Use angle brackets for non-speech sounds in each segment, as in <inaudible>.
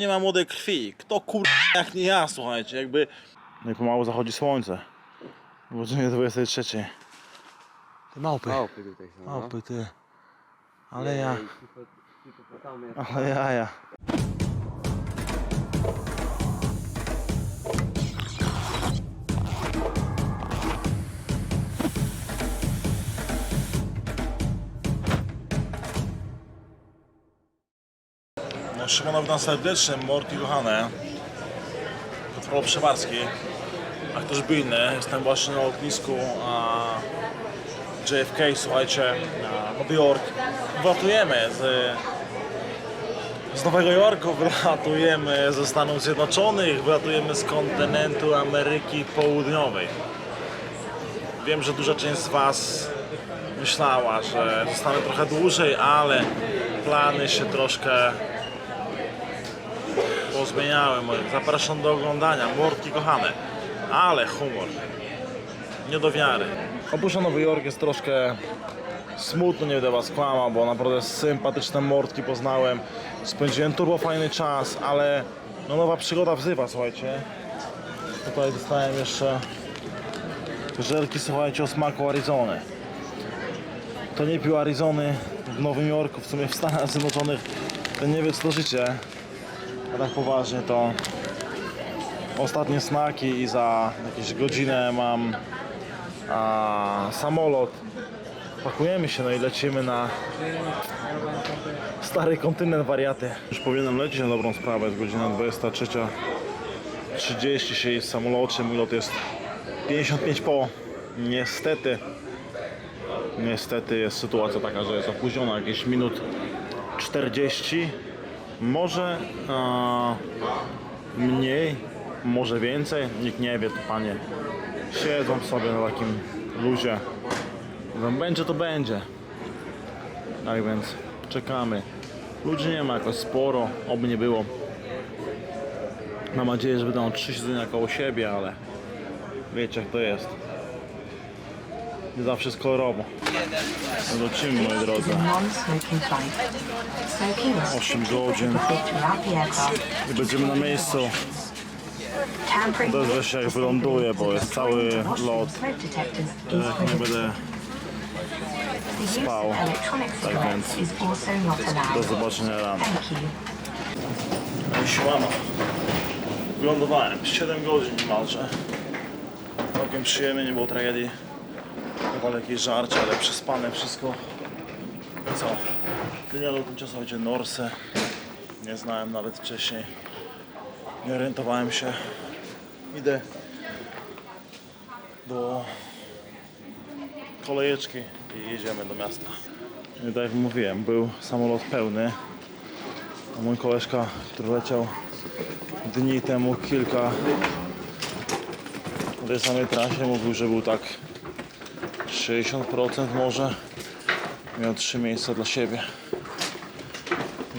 nie ma młodej krwi. Kto kur... jak nie ja, słuchajcie, jakby... No i pomału zachodzi słońce. Godzinie 23. Te małpy. Małpy tutaj są, no. Małpy, ty. Ale ja, ale ja, ja. Szymonowi witam serdecznie, Morty kochane. Kontrolo Przewarski. Aktor Bilny. Jestem właśnie na lotnisku a, JFK, słuchajcie, na Nowy Jork. Wylatujemy z, z Nowego Jorku, <laughs> wylatujemy ze Stanów Zjednoczonych, wylatujemy z kontynentu Ameryki Południowej. Wiem, że duża część z Was myślała, że zostanę trochę dłużej, ale plany się troszkę pozmieniały moje. Zapraszam do oglądania. Mordki kochane. Ale humor. Nie do wiary. Opuszczam Nowy Jork jest troszkę smutno, nie będę was kłamał, bo naprawdę sympatyczne mordki poznałem. Spędziłem turbo fajny czas, ale no nowa przygoda wzywa, słuchajcie. Tutaj dostałem jeszcze żelki, słuchajcie, o smaku Arizony. To nie pił Arizony w Nowym Jorku, w sumie w Stanach Zjednoczonych. To nie wie co to życie. A tak poważnie to ostatnie snaki i za jakieś godzinę mam a, samolot. Pakujemy się no i lecimy na stary kontynent wariaty. Już powinienem lecieć na dobrą sprawę, jest godzina 23.30 się jest samolocie, mój lot jest 55 po. Niestety, niestety jest sytuacja taka, że jest opóźniona jakieś minut 40 może a, mniej, może więcej, nikt nie wie, to panie siedzą sobie na takim luzie. Będzie to będzie. Tak więc czekamy. Ludzi nie ma jakoś sporo, oby nie było. Mam nadzieję, że będą trzy siedzenia koło siebie, ale wiecie jak to jest. Nie zawsze jest kolorowo. Lecimy moi drodzy. non-smoking flight. Smoking is 8 strictly godzin i będziemy na miejscu. Odezwę się jak wyląduję, bo jest cały lot. Jak nie będę spał. Tak więc do zobaczenia rano. No i siłano. Wylądowałem 7 godzin niemalże. Całkiem przyjemnie, nie było tragedii. Chyba jakieś żarcie, ale przespane wszystko. Co? Linia lotnicza, słuchajcie, Norse. Nie znałem nawet wcześniej. Nie orientowałem się. Idę do kolejeczki i jedziemy do miasta. I tak jak mówiłem, był samolot pełny. A mój koleżka, który leciał dni temu kilka na tej samej trasie, mówił, że był tak 60% może. Miał trzy miejsca dla siebie.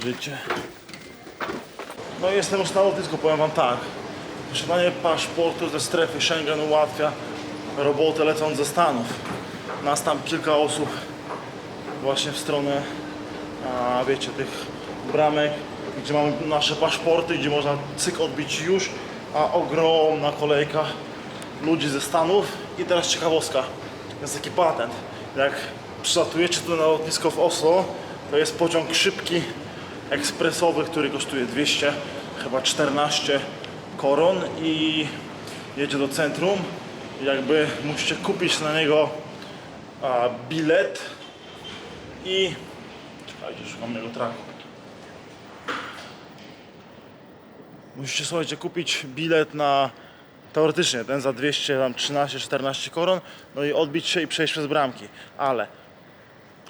Życie. No jestem już na lotnisku, powiem wam tak. Posiadanie paszportu ze strefy Schengen ułatwia robotę lecąc ze Stanów. Nas tam kilka osób właśnie w stronę, a wiecie, tych bramek, gdzie mamy nasze paszporty, gdzie można cyk odbić już, a ogromna kolejka ludzi ze Stanów. I teraz ciekawostka, jest taki patent. Jak przylatujecie tu na lotnisko w Oslo, to jest pociąg szybki, ekspresowy, który kosztuje 200, chyba 14 koron i jedzie do centrum. Jakby musicie kupić na niego a, bilet i czekajcie, szukam jego traku. Musicie słuchajcie kupić bilet na teoretycznie ten za 200 tam 13-14 koron, no i odbić się i przejść przez bramki, ale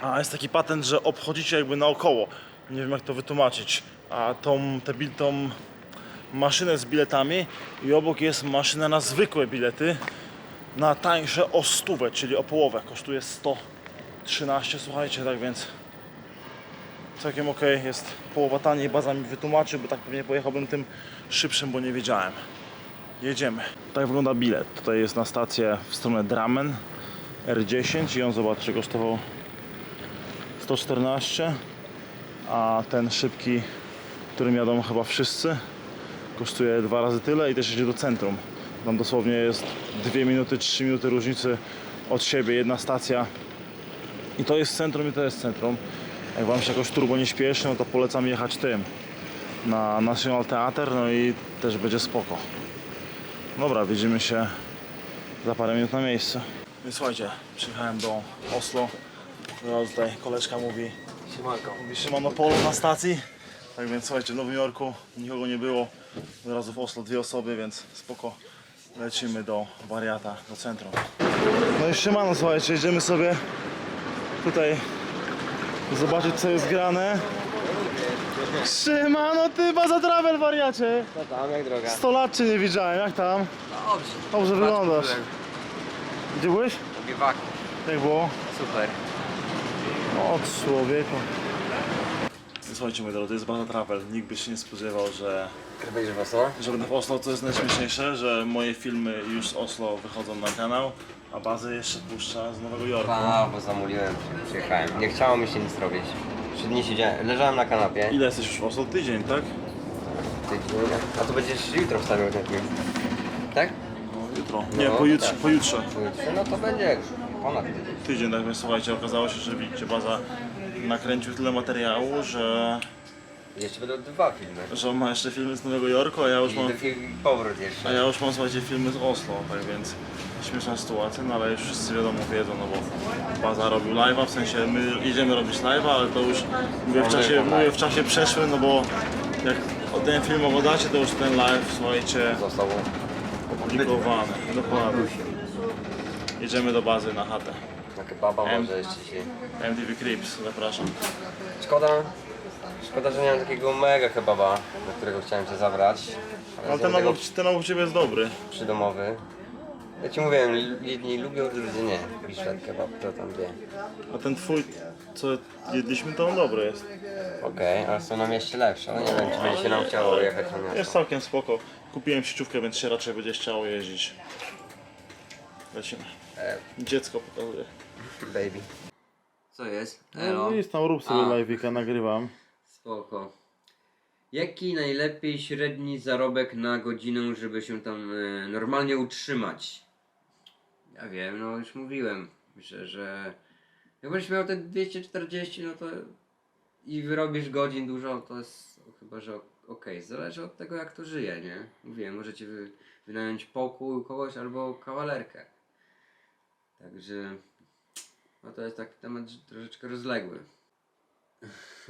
a jest taki patent, że obchodzicie jakby naokoło. Nie wiem jak to wytłumaczyć. A tą, bil- tą maszynę z biletami i obok jest maszyna na zwykłe bilety na tańsze o stówę, czyli o połowę. Kosztuje 113, słuchajcie, tak więc całkiem ok, jest połowa taniej, baza mi wytłumaczył, bo tak pewnie pojechałbym tym szybszym, bo nie wiedziałem. Jedziemy. Tak wygląda bilet. Tutaj jest na stację w stronę Dramen R10 i on zobaczcie kosztował 114, a ten szybki którym jadą chyba wszyscy. Kosztuje dwa razy tyle i też jedzie do centrum. Tam dosłownie jest 2 minuty, 3 minuty różnicy od siebie, jedna stacja. I to jest centrum i to jest centrum. Jak wam się jakoś turbo nie śpieszy, no to polecam jechać tym na National Theater, no i też będzie spoko. Dobra, widzimy się za parę minut na miejscu. Więc słuchajcie, przyjechałem do Oslo. Teraz tutaj koleżka mówi, Siemanko. mówi Szymano Polo na stacji. Tak więc słuchajcie, w Nowym Jorku nikogo nie było. Od razu w Oslo dwie osoby, więc spoko. Lecimy do wariata, do centrum. No i Szymano, słuchajcie, jedziemy sobie tutaj zobaczyć co jest grane. Szymano, ty baza travel wariacie! Co tam, jak droga? 100 lat cię nie widziałem, jak tam? Dobrze. Dobrze wyglądasz. Gdzie byłeś? Biwak. Jak było? Super. O człowieku. Słuchajcie moi drodzy, to jest baza travel. Nikt by się nie spodziewał, że, Będziesz w Oslo? że będę w Oslo. To jest najśmieszniejsze, że moje filmy już z Oslo wychodzą na kanał, a bazę jeszcze puszcza z Nowego Jorku. A, bo zamuliłem się, przyjechałem. Nie chciało mi się nic robić. Trzy dni siedziałem, leżałem na kanapie. Ile jesteś już Oslo? Tydzień, tak? Tydzień. A to będziesz jutro wstawiał film. Tak? No, jutro. Nie, No, pojutrze, tak. pojutrze. Pojutrze, No to będzie ponad tydzień. Tydzień, tak więc słuchajcie, okazało się, że widzicie, baza nakręcił tyle materiału, że, Jeszcze będą dwa filmy. że on ma jeszcze filmy z Nowego Jorku, a ja już I mam drugi powrót A jeszcze. ja już mam słuchajcie filmy z Oslo, tak więc śmieszna sytuacja, no ale już wszyscy wiadomo wiedzą, no bo Baza robił live'a, w sensie my idziemy robić live'a, ale to już mówię w czasie, mówię w czasie przeszłym, no bo jak ten film oglądacie, to już ten live, słuchajcie, Został opublikowany. Dokładnie. Jedziemy do bazy na chatę. na kebaba może jeszcze się... MTV Crips, zapraszam. Szkoda, szkoda, że nie mam takiego mega kebaba, do którego chciałem cię zabrać. Ale ten tego obok, ten obok ciebie jest dobry. przydomowy. Ja ci mówiłem, jedni lubią, drudzy nie. Biszlet kebab, to tam wie. A ten twój, co jedliśmy, to on dobry jest. Okej, ale są na mieście lepsze, ale nie wiem, czy będzie się nam chciało jechać na Jest miasto. całkiem spoko. Kupiłem sieciówkę, więc się raczej będzie chciało jeździć. Lecimy. E, Dziecko pokazuje. <laughs> baby. Co jest? No nic tam rób sobie live'ika, nagrywam. Spoko. Jaki najlepiej średni zarobek na godzinę, żeby się tam e, normalnie utrzymać? Ja wiem, no już mówiłem. Myślę, że jakbyś miał te 240, no to i wyrobisz godzin dużo, to jest chyba, że okej. Zależy od tego, jak to żyje, nie? Mówiłem, możecie wy, wynająć pokój u kogoś albo kawalerkę. Także no to jest taki temat troszeczkę rozległy.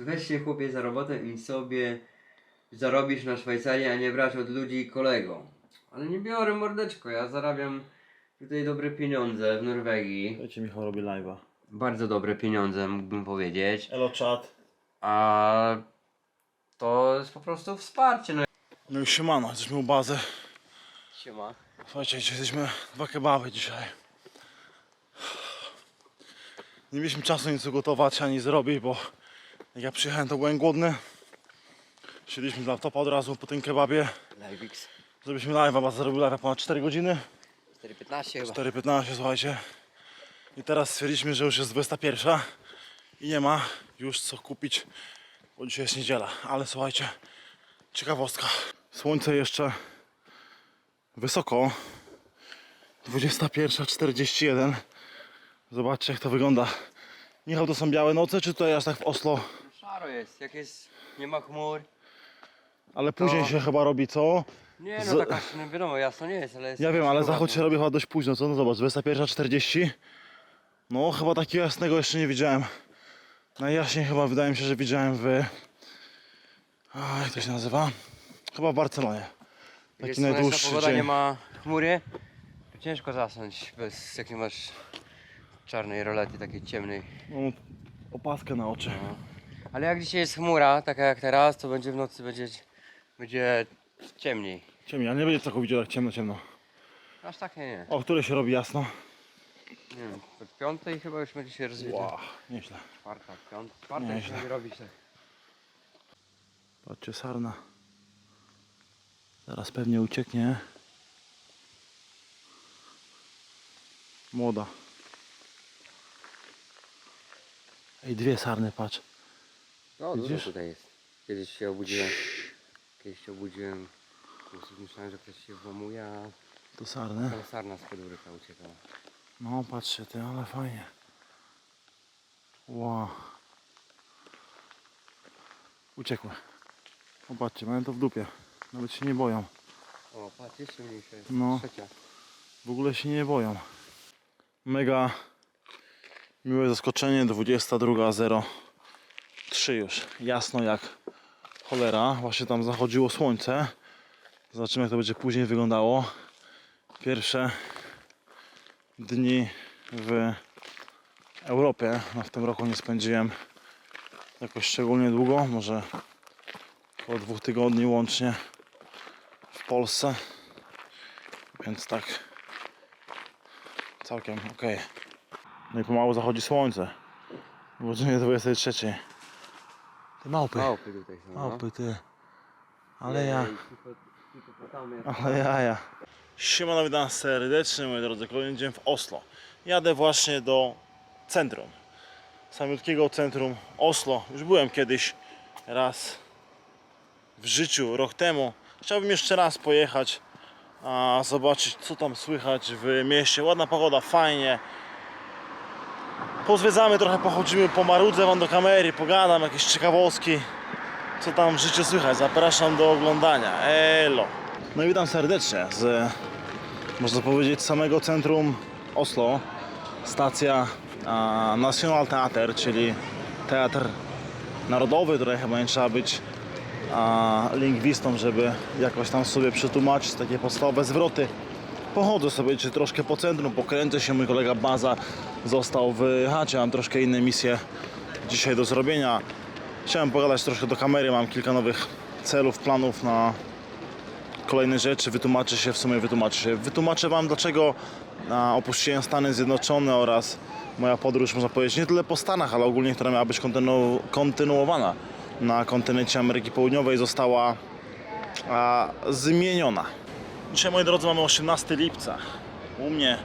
Weź się chłopie za robotę i sobie zarobisz na Szwajcarii, a nie brać od ludzi kolego. Ale nie biorę mordeczko, ja zarabiam tutaj dobre pieniądze w Norwegii. Dajcie Michał robi live'a. Bardzo dobre pieniądze mógłbym powiedzieć. Elo chat. A to jest po prostu wsparcie. No. No i siemano, jesteśmy u bazy. Siema. Słuchajcie, dzisiaj jesteśmy dwa kebaby dzisiaj. Nie mieliśmy czasu nic ugotować ani zrobić, bo jak ja przyjechałem to byłem głodny. Siedliśmy z laptopa od razu po tym kebabie. Livix. Zrobiliśmy live'a, baza zrobił live'a ponad 4 godziny. 4.15 chyba. 4.15 słuchajcie. I teraz stwierdziliśmy, że już jest 21 i nie ma już co kupić, bo dzisiaj jest niedziela. Ale słuchajcie, ciekawostka. Słońce jeszcze wysoko. 21.41. Zobaczcie jak to wygląda. Michał, to są białe noce, czy tutaj aż tak w Oslo? Szaro jest, jak jest, nie ma chmur. Ale później To- się chyba robi, co? Nie no Z- taka, no wiadomo, jasno nie jest, ale jest Ja wiem, ale zachód no. się robi chyba dość późno, co? No zobacz, 21.40. No, chyba takiego jasnego jeszcze nie widziałem. Najjaśniej chyba wydaje mi się, że widziałem w... A, jak to się nazywa? Chyba w Barcelonie. Jak Taki jest słoneczna najdłuższy pogoda, dzień. nie ma chmury, to ciężko zasnąć bez jak nie masz czarnej rolety, takiej ciemnej. Mam opaskę na oczy. No. Ale jak dzisiaj jest chmura, taka jak teraz, to będzie w nocy będzie, będzie ciemniej. Ciemniej, ale nie będzie całkowicie tak ciemno, ciemno. Aż tak nie, nie. O, które się robi jasno? Nie wiem, od piątej chyba już będzie się rozwijać. Wow, nieźle. Czwarta, piąta, czwarta Nieźle. będzie robić tak. Patrzcie, sarna. Zaraz pewnie ucieknie. Młoda. Ej, dwie sarny, patrz. No Widzisz? dużo tutaj jest. Kiedyś się obudziłem. Kiedyś się obudziłem, myślałem, że ktoś się włamuje, a To sarny. tam sarna z podwórka uciekała. No patrzcie ty, ale fajnie. Wow. Uciekły. Popatrzcie, mają to w dupie. Nawet się nie boją. O, patrz, jeszcze mniejsze jest. No. Trzecia. W ogóle się nie boją. Mega miłe zaskoczenie. 22.03 już. Jasno jak cholera. Właśnie tam zachodziło słońce. Zobaczymy jak to będzie później wyglądało. Pierwsze dni w Europie. No, w tym roku nie spędziłem jakoś szczególnie długo. Może około dwóch tygodni łącznie w Polsce. Więc tak całkiem ok. No i pomału zachodzi słońce. W godzinie 23. Ty małpy. Małpy tutaj są, no. Małpy ty. Ale ja. Jej, hipo- hipopotamy. Ale jaja. Siemano, witam serdecznie moi drodzy. Kolejny dzień w Oslo. Jadę właśnie do centrum. Samiutkiego centrum Oslo. Już byłem kiedyś raz w życiu, rok temu. Chciałbym jeszcze raz pojechać, a zobaczyć co tam słychać w mieście. Ładna pogoda, fajnie. Pozwiedzamy trochę, pochodzimy, pomarudzę wam do kamery, pogadam, jakieś ciekawostki co tam w życiu słychać. Zapraszam do oglądania. Elo. No i witam serdecznie z, można powiedzieć, samego centrum Oslo. Stacja a, National Theater, czyli teatr narodowy, tutaj chyba nie trzeba być a, lingwistą, żeby jakoś tam sobie przetłumaczyć takie podstawowe zwroty. Pochodzę sobie czy troszkę po centrum, pokręcę się. Mój kolega Baza został w chacie, mam troszkę inne misje dzisiaj do zrobienia. Chciałem pogadać troszkę do kamery, mam kilka nowych celów, planów na kolejne rzeczy, wytłumaczę się, w sumie wytłumaczę się. Wytłumaczę Wam dlaczego opuściłem Stany Zjednoczone oraz moja podróż, można powiedzieć, nie tyle po Stanach, ale ogólnie, która miała być kontynu- kontynuowana na kontynencie Ameryki Południowej została a, zmieniona. Dzisiaj, moi drodzy, mamy 18 lipca. U mnie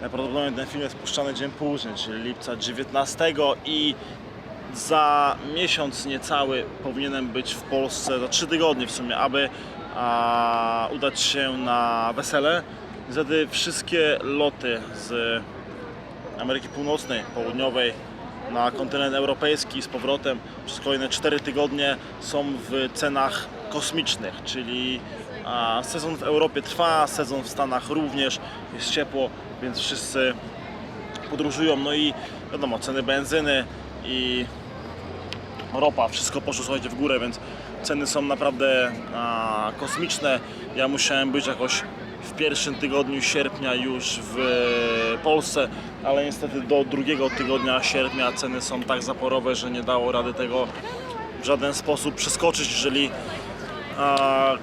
najprawdopodobniej ten film jest puszczany dzień później, czyli lipca 19 i za miesiąc niecały powinienem być w Polsce, za trzy tygodnie w sumie, aby a, udać się na wesele. Niestety wszystkie loty z Ameryki Północnej, Południowej na kontynent europejski z powrotem przez kolejne 4 tygodnie są w cenach kosmicznych, czyli a, sezon w Europie trwa, sezon w Stanach również, jest ciepło, więc wszyscy podróżują. No i wiadomo, ceny benzyny i ropa, wszystko poszło słuchajcie w górę, więc ceny są naprawdę a, kosmiczne. Ja musiałem być jakoś w pierwszym tygodniu sierpnia już w Polsce, ale niestety do drugiego tygodnia sierpnia ceny są tak zaporowe, że nie dało rady tego w żaden sposób przeskoczyć, jeżeli a,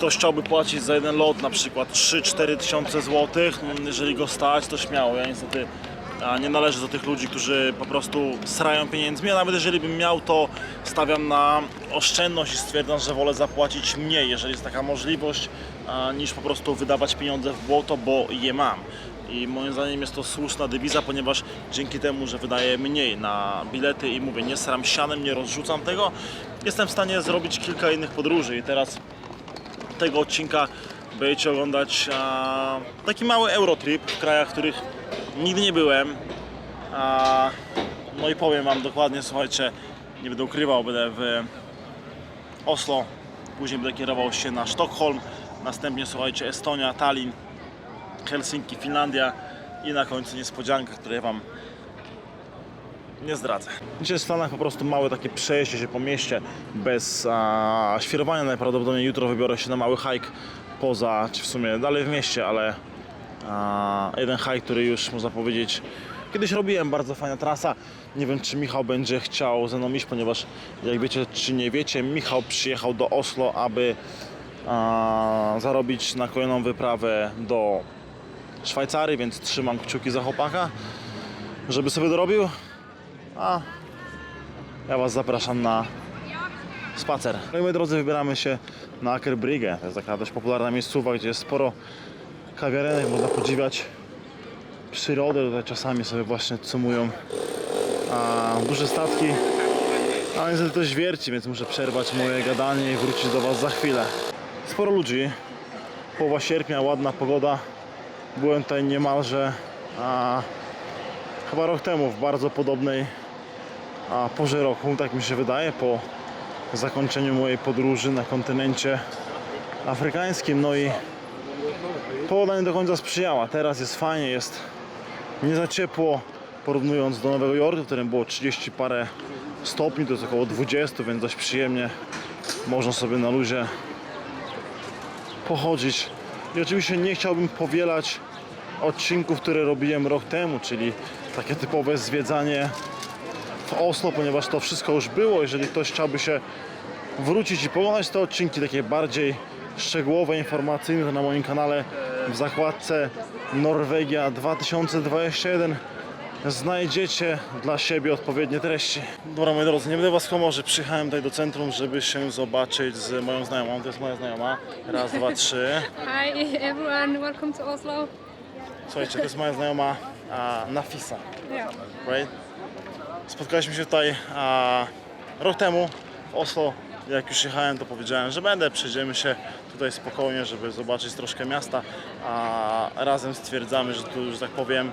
ktoś chciałby płacić za jeden lot na przykład 3-4 tysiące złotych, mm, jeżeli go stać, to śmiało. Ja niestety nie należę do tych ludzi, którzy po prostu srają pieniędzmi, a nawet jeżeli bym miał, to stawiam na oszczędność i stwierdzam, że wolę zapłacić mniej, jeżeli jest taka możliwość, niż po prostu wydawać pieniądze w błoto, bo je mam. I moim zdaniem jest to słuszna dewiza, ponieważ dzięki temu, że wydaję mniej na bilety i mówię, nie sram sianem, nie rozrzucam tego, jestem w stanie zrobić kilka innych podróży i teraz tego odcinka będziecie oglądać a, taki mały Eurotrip w krajach, w których nigdy nie byłem. A, no i powiem Wam dokładnie, słuchajcie, nie będę ukrywał, będę w Oslo, później będę kierował się na Sztokholm, następnie słuchajcie Estonia, Tallinn, Helsinki, Finlandia i na końcu niespodzianka, której Wam nie zdradzę. Dzisiaj w Stanach po prostu małe takie przejście się po mieście bez a, świrowania. Najprawdopodobniej jutro wybiorę się na mały hike poza, czy w sumie dalej w mieście, ale a, jeden hike, który już można powiedzieć kiedyś robiłem, bardzo fajna trasa. Nie wiem, czy Michał będzie chciał ze mną iść, ponieważ jak wiecie, czy nie wiecie, Michał przyjechał do Oslo, aby a, zarobić na kolejną wyprawę do Szwajcarii, więc trzymam kciuki za chłopaka, żeby sobie dorobił. A ja Was zapraszam na spacer. No i moi drodzy, wybieramy się na Akerbrygge. To jest taka dość popularna miejscowa, gdzie jest sporo kawiarenek, można podziwiać przyrodę. Tutaj czasami sobie właśnie cumują a, duże statki, Ale niestety to wierci, więc muszę przerwać moje gadanie i wrócić do Was za chwilę. Sporo ludzi. Połowa sierpnia, ładna pogoda. Byłem tutaj niemalże a, chyba rok temu w bardzo podobnej a, porze roku, tak mi się wydaje, po zakończeniu mojej podróży na kontynencie afrykańskim. No i pogoda nie do końca sprzyjała. Teraz jest fajnie, jest nie za ciepło porównując do Nowego Jorku, w którym było 30 parę stopni, to jest około 20, więc dość przyjemnie można sobie na luzie pochodzić. I oczywiście nie chciałbym powielać odcinków, które robiłem rok temu, czyli takie typowe zwiedzanie w Oslo, ponieważ to wszystko już było. Jeżeli ktoś chciałby się wrócić i poglądać te odcinki takie bardziej szczegółowe, informacyjne, to na moim kanale w zakładce Norwegia 2021 znajdziecie dla siebie odpowiednie treści. Dobra moi drodzy, nie będę was komorzy, przyjechałem tutaj do centrum, żeby się zobaczyć z moją znajomą, to jest moja znajoma. Raz, dwa, trzy. Hi everyone, welcome to Oslo. Słuchajcie, to jest moja znajoma a, Nafisa, Yeah. right? Spotkaliśmy się tutaj a, rok temu w Oslo. Jak już jechałem, to powiedziałem, że będę. Przejdziemy się tutaj spokojnie, żeby zobaczyć troszkę miasta. A razem stwierdzamy, że tu, że tak powiem,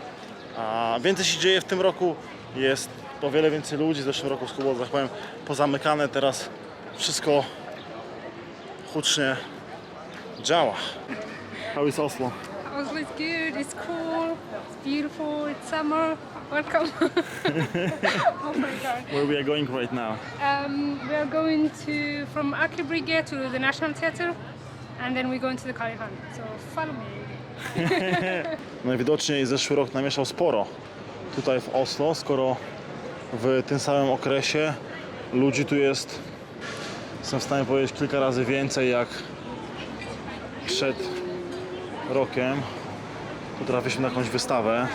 a, więcej się dzieje w tym roku. Jest o wiele więcej ludzi. W zeszłym roku że tak powiem, pozamykane. Teraz wszystko hucznie działa. How is Oslo? Oslo is good, it's cool, it's beautiful, it's summer. Welcome. <laughs> oh my god. Where we are going right now? Um, we are going to from Aker Brygge to the National Theatre and then we're going to the Calihan. So follow me. <laughs> Najwidoczniej zeszły rok namieszał sporo tutaj w Oslo, skoro w tym samym okresie ludzi tu jest, jestem w stanie powiedzieć, kilka razy więcej jak przed rokiem. Tu trafiliśmy na jakąś wystawę.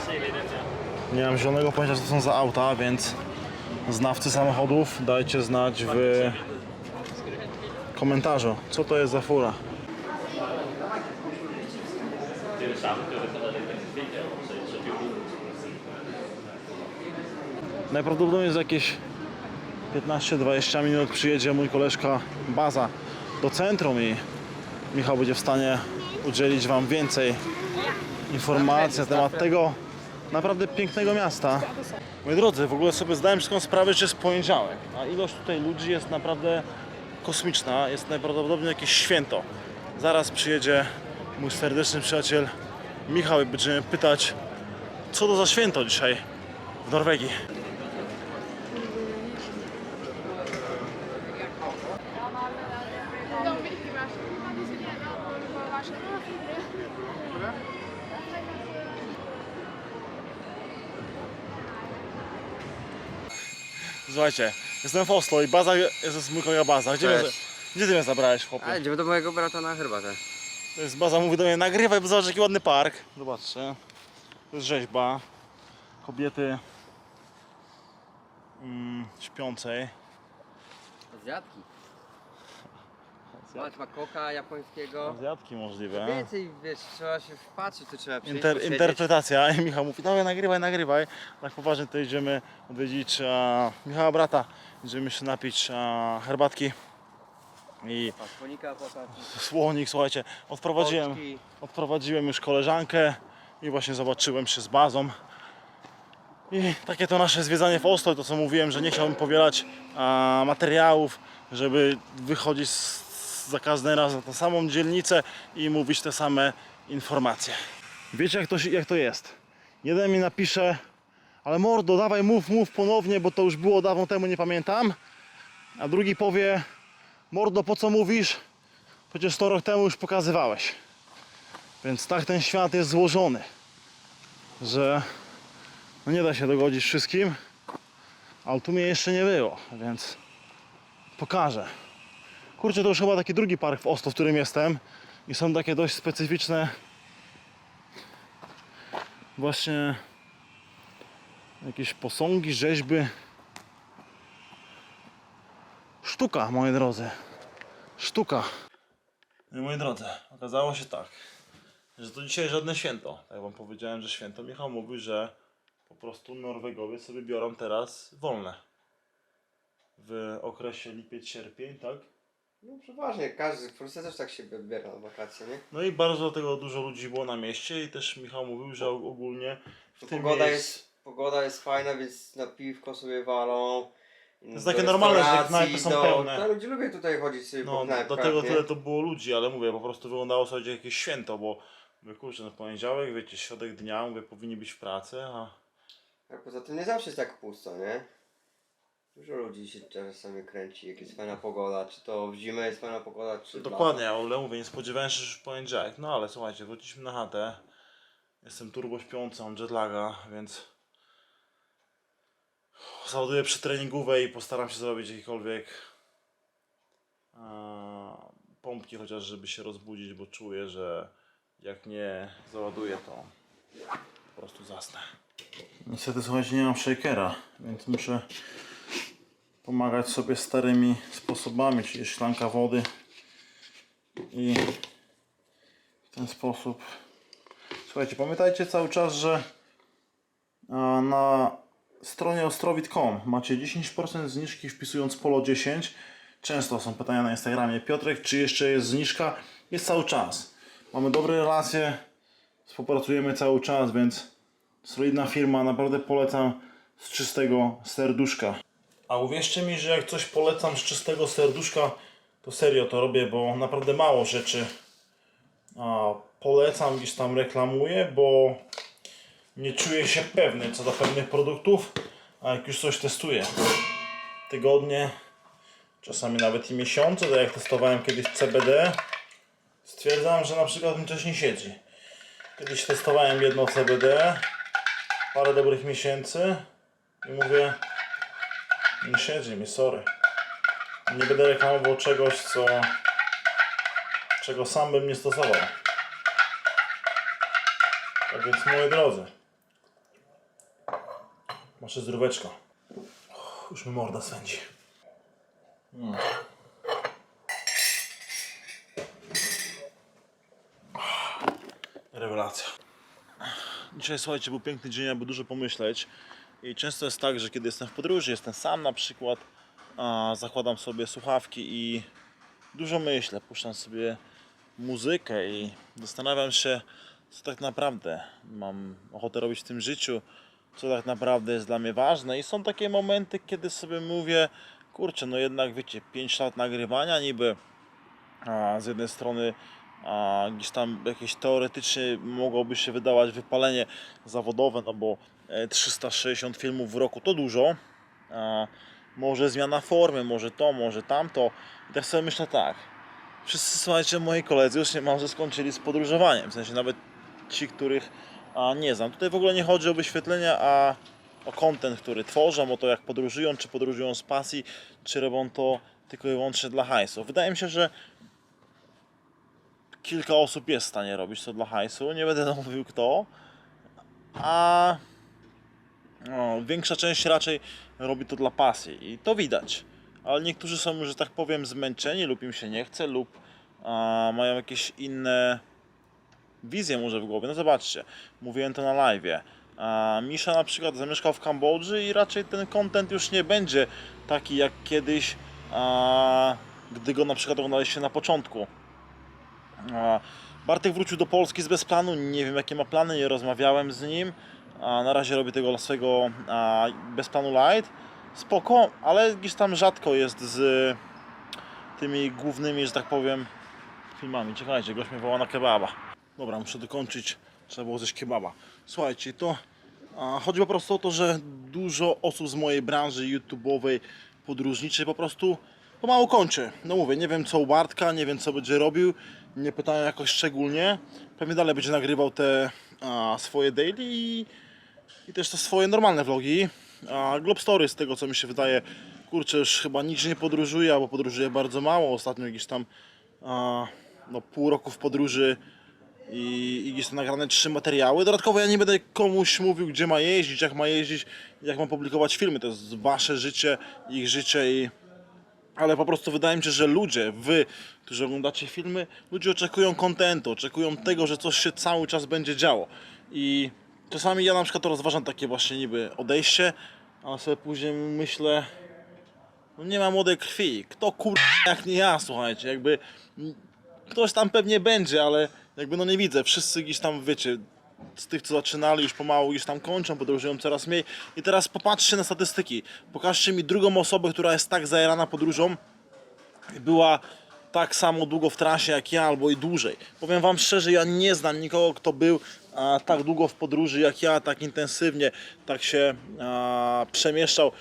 Nie mam zielonego pojęcia, co to są za auta, więc znawcy samochodów dajcie znać w komentarzu, co to jest za fura. Najprawdopodobniej za jakieś 15-20 minut przyjedzie mój koleżka Baza do centrum i Michał będzie w stanie udzielić Wam więcej informacji na temat tego naprawdę pięknego miasta. Moi drodzy, w ogóle sobie zdałem wszystką sprawę, że jest poniedziałek, a ilość tutaj ludzi jest naprawdę kosmiczna. Jest najprawdopodobniej jakieś święto. Zaraz przyjedzie mój serdeczny przyjaciel Michał i będziemy pytać, co to za święto dzisiaj w Norwegii. Słuchajcie, jestem w Oslo i baza, jest mój kolega baza. Gdzie, mnie, Cześć. gdzie ty mnie zabrałeś, chłopie? A idziemy do mojego brata na herbatę. To jest baza, mówi do mnie, nagrywaj, bo zobacz jaki ładny park. Zobaczcie, to jest rzeźba kobiety mm, śpiącej. Azjatki. Patrz, ma koka japońskiego. Azjatki możliwe. Więcej, wiesz, trzeba się wpatrzeć, to trzeba przyjść, Inter, posiedzieć. interpretacja i <laughs> Michał mówi, dawaj nagrywaj, nagrywaj. Tak poważnie to idziemy odwiedzić a, Michała brata. Idziemy się napić a, herbatki i Patrz, konika popatrz. słonik, słuchajcie, odprowadziłem, Oczki. odprowadziłem już koleżankę i właśnie zobaczyłem się z bazą. I takie to nasze zwiedzanie w Oslo, to co mówiłem, że nie chciałbym powielać a, materiałów, żeby wychodzić z, za każdym razem na tą samą dzielnicę i mówić te same informacje. Wiecie jak to, jak to jest? Jeden mi napisze, ale mordo, dawaj mów, mów ponownie, bo to już było dawno temu, nie pamiętam. A drugi powie, mordo, po co mówisz? Przecież 100 rok temu już pokazywałeś. Więc tak ten świat jest złożony, że no nie da się dogodzić wszystkim, ale tu mnie jeszcze nie było, więc pokażę. Kurczę, to już chyba taki drugi park w Oslo, w którym jestem i są takie dość specyficzne właśnie jakieś posągi, rzeźby. Sztuka, moi drodzy. Sztuka. No moi drodzy, okazało się tak, że to dzisiaj żadne święto. Tak wam powiedziałem, że święto. Michał mówi, że po prostu Norwegowie sobie biorą teraz wolne. w okresie lipiec-sierpień, tak? No przeważnie, każdy w Polsce też tak się wybiera na wakacje, nie? No i bardzo dlatego dużo ludzi było na mieście i też Michał mówił, że ogólnie w tym Pogoda jest, pogoda jest fajna, więc na piwko sobie walą. To jest takie normalne, że knajpy są pełne. To ludzie lubią tutaj chodzić sobie po No, knajpach, dlatego nie? tyle to było ludzi, ale mówię, po prostu wyglądało sobie jak jakieś święto, bo mówię, kurczę, no poniedziałek, wiecie, środek dnia, mówię, powinni być w pracy, a A poza tym nie zawsze jest tak pusto, nie? Dużo ludzi się czasami kręci, jak jest fajna pogoda, czy to w zimę jest fajna pogoda, czy w dokładnie, ale mówię, nie spodziewałem się, że już w poniedziałek, no ale słuchajcie, wróciliśmy na chatę, jestem turbo śpiący, mam jetlaga, więc załaduję przy treningówej i postaram się zrobić jakiekolwiek a, pompki chociaż, żeby się rozbudzić, bo czuję, że jak nie załaduję, to po prostu zasnę. Niestety słuchajcie, nie mam shakera, więc muszę pomagać sobie starymi sposobami, czyli szklanka wody i w ten sposób. Słuchajcie, pamiętajcie cały czas, że na stronie ostrowit.com macie 10% zniżki wpisując polo 10. Często są pytania na Instagramie. Piotrek, czy jeszcze jest zniżka? Jest cały czas. Mamy dobre relacje, współpracujemy cały czas, więc solidna firma, naprawdę polecam z czystego serduszka. A uwierzcie mi, że jak coś polecam z czystego serduszka, to serio to robię, bo naprawdę mało rzeczy a, polecam, gdzieś tam reklamuję, bo nie czuję się pewny co do pewnych produktów, a jak już coś testuję, tygodnie, czasami nawet i miesiące, tak jak testowałem kiedyś CBD, stwierdzam, że na przykład mi coś nie siedzi. Kiedyś testowałem jedno CBD, parę dobrych miesięcy i mówię, nie siedzi mi, sorry. Nie będę reklamował czegoś, co czego sam bym nie stosował. Tak więc moi drodzy. Masz zdróweczko. Już mi morda swędzi. Mm. Rewelacja. Dzisiaj słuchajcie, był piękny dzień, aby dużo pomyśleć. I często jest tak, że kiedy jestem w podróży, jestem sam na przykład, zakładam sobie słuchawki i dużo myślę, puszczam sobie muzykę i zastanawiam się, co tak naprawdę mam ochotę robić w tym życiu, co tak naprawdę jest dla mnie ważne. I są takie momenty, kiedy sobie mówię, kurczę, no jednak wiecie, 5 lat nagrywania niby a, z jednej strony a, gdzieś tam jakieś teoretycznie mogłoby się wydawać wypalenie zawodowe, no bo 360 filmów w roku to dużo. Może zmiana formy, może to, może tamto. I tak sobie myślę tak. Wszyscy słuchajcie, moi koledzy już niemalże skończyli z podróżowaniem. W sensie nawet ci, których nie znam. Tutaj w ogóle nie chodzi o wyświetlenia, a o content, który tworzą, o to jak podróżują, czy podróżują z pasji, czy robią to tylko i wyłącznie dla hajsu. Wydaje mi się, że kilka osób jest w stanie robić to dla hajsu. Nie będę <laughs> mówił kto. A no, większa część raczej robi to dla pasji i to widać. Ale niektórzy są że tak powiem, zmęczeni lub im się nie chce, lub a, mają jakieś inne wizje może w głowie. No zobaczcie, mówiłem to na live. A Misza na przykład zamieszkał w Kambodży i raczej ten content już nie będzie taki jak kiedyś, a, gdy go na przykład oglądaliście na początku. A, Bartek wrócił do Polski z bez planu, nie wiem jakie ma plany, nie rozmawiałem z nim. Na razie robię tego a, bez planu light. Spoko, ale gdzieś tam rzadko jest z tymi głównymi, że tak powiem, filmami. Czekajcie, gość mnie woła na kebaba. Dobra, muszę dokończyć, trzeba było zjeść kebaba. Słuchajcie, to chodzi po prostu o to, że dużo osób z mojej branży YouTube'owej, podróżniczej po prostu pomału kończy. No mówię, nie wiem co u Bartka, nie wiem co będzie robił, nie pytałem jakoś szczególnie. Pewnie dalej będzie nagrywał te a, swoje daily i, i też te swoje normalne vlogi. A Globe Story z tego co mi się wydaje, kurczę już chyba nigdzie nie podróżuje, albo podróżuje bardzo mało. Ostatnio jakieś tam a, no, pół roku w podróży i, i jest nagrane trzy materiały. Dodatkowo ja nie będę komuś mówił, gdzie ma jeździć, jak ma jeździć, jak ma publikować filmy. To jest wasze życie, ich życie i ale po prostu wydaje mi się, że ludzie, wy, którzy oglądacie filmy, ludzie oczekują kontentu, oczekują tego, że coś się cały czas będzie działo. I czasami ja na przykład rozważam takie właśnie niby odejście, ale sobie później myślę, No nie ma młodej krwi. Kto kur... jak nie ja, słuchajcie, jakby... Ktoś tam pewnie będzie, ale jakby no nie widzę. Wszyscy gdzieś tam, wiecie, z tych, co zaczynali, już pomału gdzieś tam kończą, podróżują coraz mniej. I teraz popatrzcie na statystyki. Pokażcie mi drugą osobę, która jest tak zajarana podróżą, była tak samo długo w trasie jak ja, albo i dłużej. Powiem Wam szczerze, ja nie znam nikogo, kto był a, tak długo w podróży jak ja, tak intensywnie, tak się a, przemieszczał.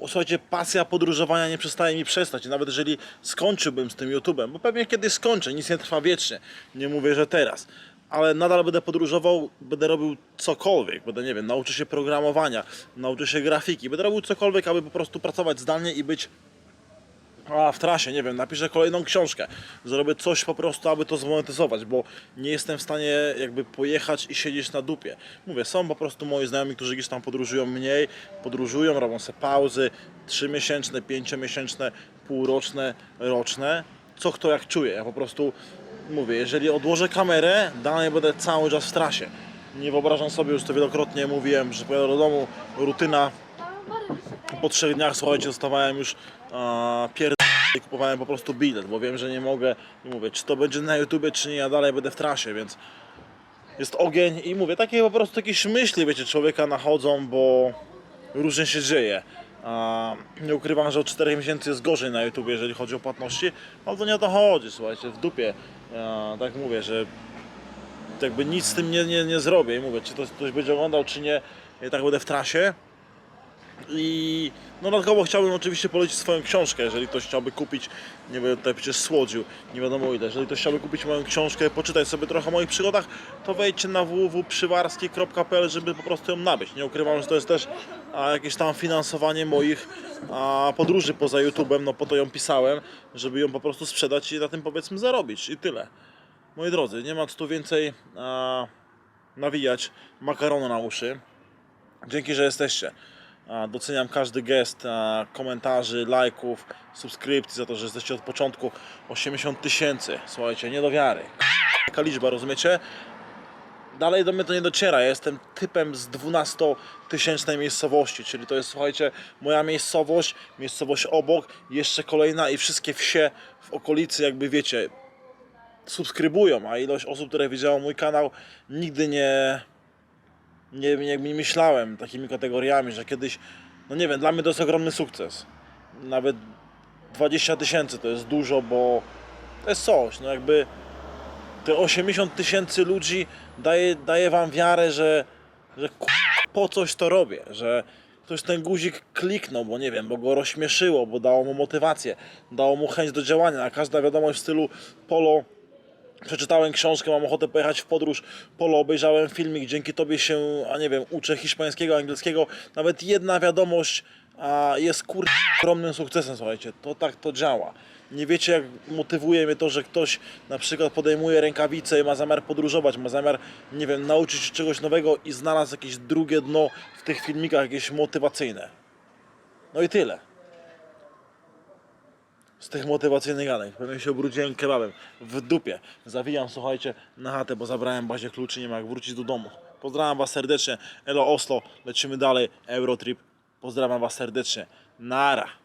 Słuchajcie, pasja podróżowania nie przestaje mi przestać. Nawet jeżeli skończyłbym z tym YouTube'em, bo pewnie kiedyś skończę, nic nie trwa wiecznie. Nie mówię, że teraz. Ale nadal będę podróżował, będę robił cokolwiek. Będę, nie wiem, nauczę się programowania, nauczę się grafiki. Będę robił cokolwiek, aby po prostu pracować zdalnie i być a w trasie, nie wiem, napiszę kolejną książkę, zrobię coś po prostu, aby to zmonetyzować, bo nie jestem w stanie jakby pojechać i siedzieć na dupie. Mówię, są po prostu moi znajomi, którzy gdzieś tam podróżują mniej, podróżują, robią sobie pauzy, trzymiesięczne, pięciomiesięczne, półroczne, roczne, co kto jak czuje. Ja po prostu mówię, jeżeli odłożę kamerę, dalej będę cały czas w trasie. Nie wyobrażam sobie, już to wielokrotnie mówiłem, że pojadę do domu, rutyna, po trzech dniach, słuchajcie, dostawałem już pierd... i kupowałem po prostu bilet, bo wiem, że nie mogę, i mówię, czy to będzie na YouTubie, czy nie, ja dalej będę w trasie, więc jest ogień i mówię, takie po prostu jakieś myśli, wiecie, człowieka nachodzą, bo różnie się dzieje. A, nie ukrywam, że od 4 miesięcy jest gorzej na YouTubie, jeżeli chodzi o płatności, ale to nie o to chodzi, słuchajcie, w dupie, a, tak mówię, że jakby nic z tym nie, nie, nie zrobię i mówię, czy to ktoś będzie oglądał, czy nie, ja tak będę w trasie, i no dodatkowo chciałbym oczywiście polecić swoją książkę, jeżeli ktoś chciałby kupić, nie będę tutaj przecież słodził, nie wiadomo ile, jeżeli ktoś chciałby kupić moją książkę, poczytać sobie trochę o moich przygodach, to wejdźcie na www.przywarski.pl, żeby po prostu ją nabyć. Nie ukrywam, że to jest też a, jakieś tam finansowanie moich a, podróży poza YouTube'em, no po to ją pisałem, żeby ją po prostu sprzedać i na tym powiedzmy zarobić i tyle. Moi drodzy, nie ma tu więcej a, nawijać makaronu na uszy. Dzięki, że jesteście. Doceniam każdy gest komentarzy, lajków, subskrypcji za to, że jesteście od początku 80 tysięcy. Słuchajcie, nie do wiary. Taka liczba, rozumiecie? Dalej do mnie to nie dociera. Jestem typem z 12-tysięcznej miejscowości, czyli to jest, słuchajcie, moja miejscowość, miejscowość obok, jeszcze kolejna i wszystkie wsie w okolicy, jakby wiecie, subskrybują, a ilość osób, które widziało mój kanał, nigdy nie, nie, nie, nie myślałem takimi kategoriami, że kiedyś, no nie wiem, dla mnie to jest ogromny sukces. Nawet 20 tysięcy to jest dużo, bo to jest coś, no jakby te 80 tysięcy ludzi daje, daje wam wiarę, że, że po coś to robię, że ktoś ten guzik kliknął, bo nie wiem, bo go rozśmieszyło, bo dało mu motywację, dało mu chęć do działania, a każda wiadomość w stylu polo przeczytałem książkę, mam ochotę pojechać w podróż, polo, obejrzałem filmik, dzięki tobie się, a nie wiem, uczę hiszpańskiego, angielskiego, nawet jedna wiadomość a jest kur... ogromnym sukcesem, słuchajcie, to tak to działa. Nie wiecie jak motywuje mnie to, że ktoś na przykład podejmuje rękawice i ma zamiar podróżować, ma zamiar, nie wiem, nauczyć się czegoś nowego i znalazł jakieś drugie dno w tych filmikach, jakieś motywacyjne. No i tyle z tych motywacyjnych gadań. Pewnie się obrudziłem kebabem. W dupie. Zawijam, słuchajcie, na chatę, bo zabrałem bazie kluczy, nie ma jak wrócić do domu. Pozdrawiam Was serdecznie. Elo Oslo, lecimy dalej. Eurotrip. Pozdrawiam Was serdecznie. Nara.